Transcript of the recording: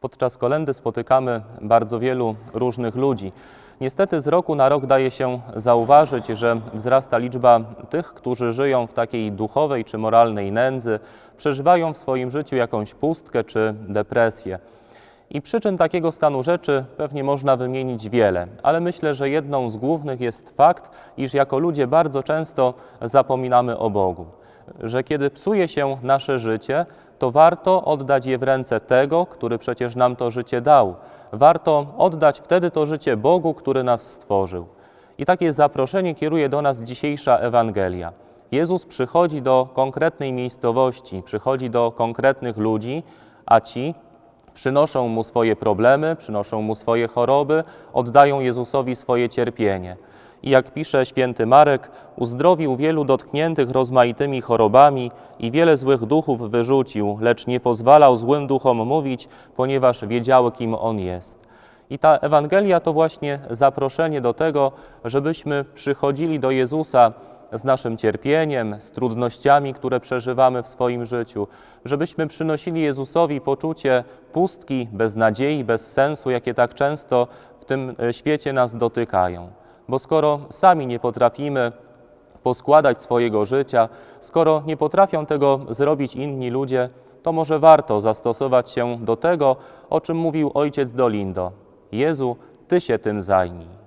Podczas kolendy spotykamy bardzo wielu różnych ludzi. Niestety z roku na rok daje się zauważyć, że wzrasta liczba tych, którzy żyją w takiej duchowej czy moralnej nędzy, przeżywają w swoim życiu jakąś pustkę czy depresję. I przyczyn takiego stanu rzeczy pewnie można wymienić wiele, ale myślę, że jedną z głównych jest fakt, iż jako ludzie bardzo często zapominamy o Bogu. Że kiedy psuje się nasze życie, to warto oddać je w ręce tego, który przecież nam to życie dał. Warto oddać wtedy to życie Bogu, który nas stworzył. I takie zaproszenie kieruje do nas dzisiejsza Ewangelia. Jezus przychodzi do konkretnej miejscowości, przychodzi do konkretnych ludzi, a ci przynoszą mu swoje problemy, przynoszą mu swoje choroby, oddają Jezusowi swoje cierpienie. I jak pisze święty Marek, uzdrowił wielu dotkniętych rozmaitymi chorobami i wiele złych duchów wyrzucił, lecz nie pozwalał złym duchom mówić, ponieważ wiedziały, kim on jest. I ta Ewangelia to właśnie zaproszenie do tego, żebyśmy przychodzili do Jezusa z naszym cierpieniem, z trudnościami, które przeżywamy w swoim życiu, żebyśmy przynosili Jezusowi poczucie pustki, beznadziei, bez sensu, jakie tak często w tym e, świecie nas dotykają. Bo skoro sami nie potrafimy poskładać swojego życia, skoro nie potrafią tego zrobić inni ludzie, to może warto zastosować się do tego, o czym mówił ojciec Dolindo. Jezu, Ty się tym zajmij.